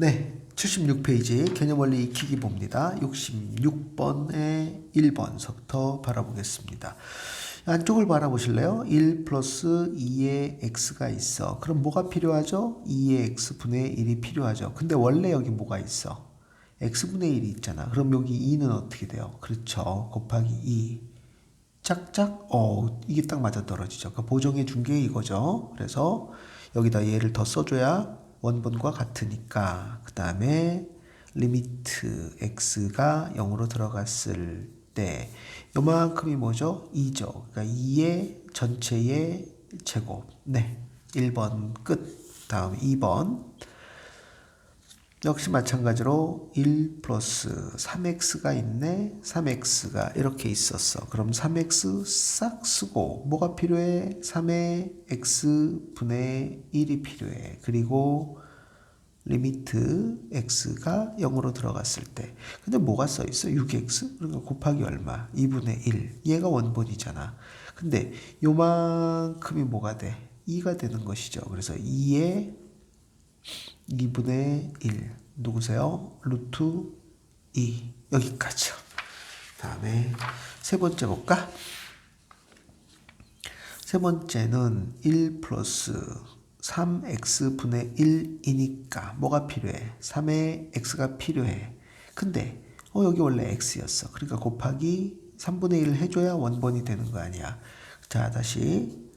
네, 76페이지 개념원리 익히기 봅니다. 66번에 1번서부터 바라보겠습니다. 안쪽을 바라보실래요? 1 플러스 2의 x가 있어. 그럼 뭐가 필요하죠? 2의 x분의 1이 필요하죠. 근데 원래 여기 뭐가 있어? x분의 1이 있잖아. 그럼 여기 2는 어떻게 돼요? 그렇죠. 곱하기 2. 짝짝, 어, 이게 딱 맞아 떨어지죠. 그 보정해 준 게 이거죠. 그래서 여기다 얘를 더 써줘야 원본과 같으니까. 그 다음에 리미트 x가 0으로 들어갔을 때 요만큼이 뭐죠? 2죠. 그러니까 2의 전체의 제곱. 네. 1번 끝. 다음 2번. 역시 마찬가지로 1 플러스 3x가 있네. 3x가 이렇게 있었어. 그럼 3x 싹 쓰고 뭐가 필요해? 3의 x분의 1이 필요해. 그리고 리미트 x가 0으로 들어갔을 때. 근데 뭐가 써 있어? 6x? 그러니까 곱하기 얼마? 2분의 1. 얘가 원본이잖아. 근데 요만큼이 뭐가 돼? 2가 되는 것이죠. 그래서 2의 2분의 1 누구세요? 루트 2 여기까지요. 다음에 세 번째 볼까? 세 번째는 1 플러스 3x분의 1이니까 뭐가 필요해? 3의 x가 필요해. 근데 어 여기 원래 x였어. 그러니까 곱하기 3분의 1을 해줘야 원본이 되는 거 아니야. 자 다시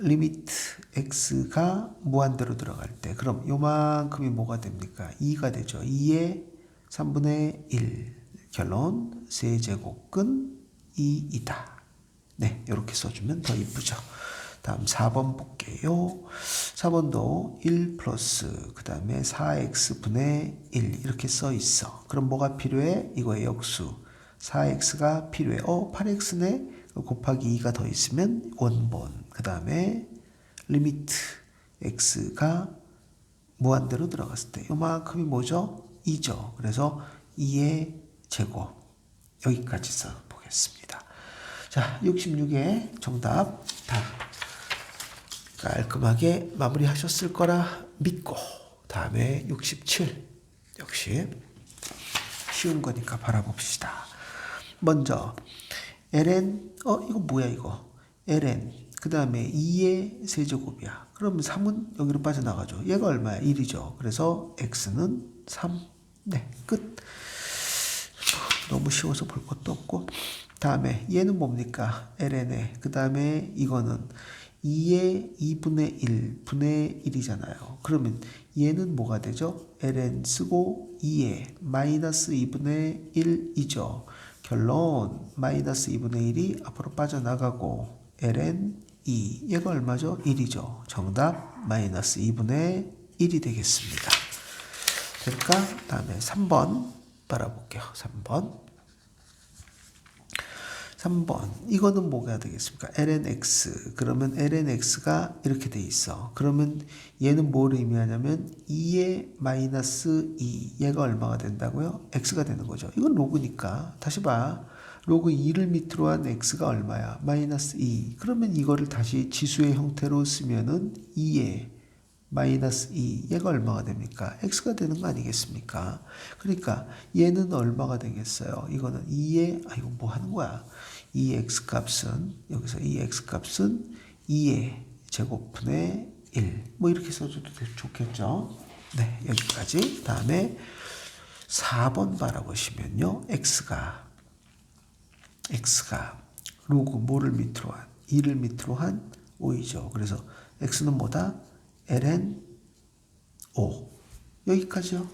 리미트 x가 무한대로 들어갈 때 그럼 요만큼이 뭐가 됩니까? 2가 되죠. 2의 3분의 1 결론 세제곱근 2이다. 네, 이렇게 써주면 더 이쁘죠. 다음 4번 볼게요. 4번도 1 플러스 그 다음에 4x분의 1 이렇게 써 있어. 그럼 뭐가 필요해? 이거의 역수 4x가 필요해. 어 8x네? 곱하기 2가 더 있으면 원본. 그 다음에 리미트 x가 무한대로 들어갔을 때 요만큼이 뭐죠? 2죠. 그래서 2의 제곱 여기까지 써보겠습니다. 자, 66의 정답 다 깔끔하게 마무리하셨을 거라 믿고 다음에 67 역시 쉬운 거니까 바라봅시다. 먼저 ln 어 이거 뭐야 이거 ln 그 다음에 2의 세제곱이야. 그러면 3은 여기로 빠져나가죠. 얘가 얼마야? 1이죠. 그래서 x는 3. 네, 끝. 너무 쉬워서 볼 것도 없고. 다음에 얘는 뭡니까? ln에. 그 다음에 이거는 2의 2분의 1, 분의 1이잖아요. 그러면 얘는 뭐가 되죠? ln 쓰고 2의 마이너스 2분의 1이죠. 결론 마이너스 2분의 1이 앞으로 빠져나가고 ln 2 얘가 얼마죠? 1이죠. 정답 마이너스 2분의 1이 되겠습니다. 될까? 다음에 3번 바라볼게요. 3번 3번 이거는 뭐가 되겠습니까? lnx 그러면 lnx가 이렇게 돼 있어. 그러면 얘는 뭘 의미하냐면 2의 마이너스 2 얘가 얼마가 된다고요? x가 되는 거죠. 이건 로그니까 다시 봐. 로그 2를 밑으로 한 x가 얼마야? 마이너스 2. 그러면 이거를 다시 지수의 형태로 쓰면은 2의 마이너스 2 얘가 얼마가 됩니까? x가 되는 거 아니겠습니까? 그러니까 얘는 얼마가 되겠어요? 이거는 2의 아 이거 뭐 하는 거야? 2x 값은 여기서 2x 값은 2의 제곱분의 1. 뭐 이렇게 써줘도 좋겠죠? 네, 여기까지. 다음에 4번 바라보시면요. x가 x가 로그 뭐를 밑으로 한 2를 밑으로 한 5이죠. 그래서 x는 뭐다? Ln 5 여기까지요.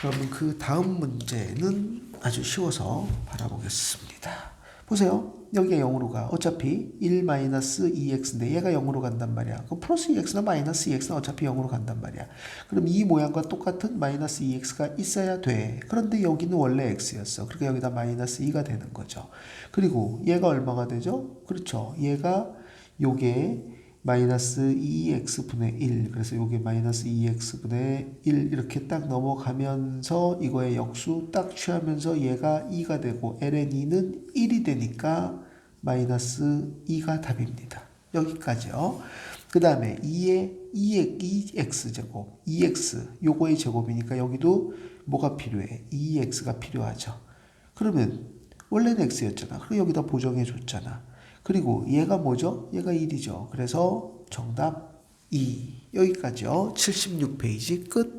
그러면 그 다음 문제는 아주 쉬워서 바라보겠습니다. 보세요. 여기가 0으로 가. 어차피 1-2x인데 얘가 0으로 간단 말이야. 그 플러스 2x나 마이너스 2x는 어차피 0으로 간단 말이야. 그럼 이 모양과 똑같은 마이너스 2x가 있어야 돼. 그런데 여기는 원래 x였어. 그러니까 여기다 마이너스 2가 되는 거죠. 그리고 얘가 얼마가 되죠? 그렇죠. 얘가 요게 마이너스 2x분의 1 그래서 요게 마이너스 2x분의 1 이렇게 딱 넘어가면서 이거의 역수 딱 취하면서 얘가 2가 되고 ln2는 1이 되니까 마이너스 2가 답입니다. 여기까지요. 그 다음에 2의 2, 2x 제곱, 2x 요거의 제곱이니까 여기도 뭐가 필요해? 2x가 필요하죠. 그러면 원래는 x였잖아. 그리고 여기다 보정해 줬잖아. 그리고 얘가 뭐죠? 얘가 1이죠. 그래서 정답 2. 여기까지요. 76페이지 끝.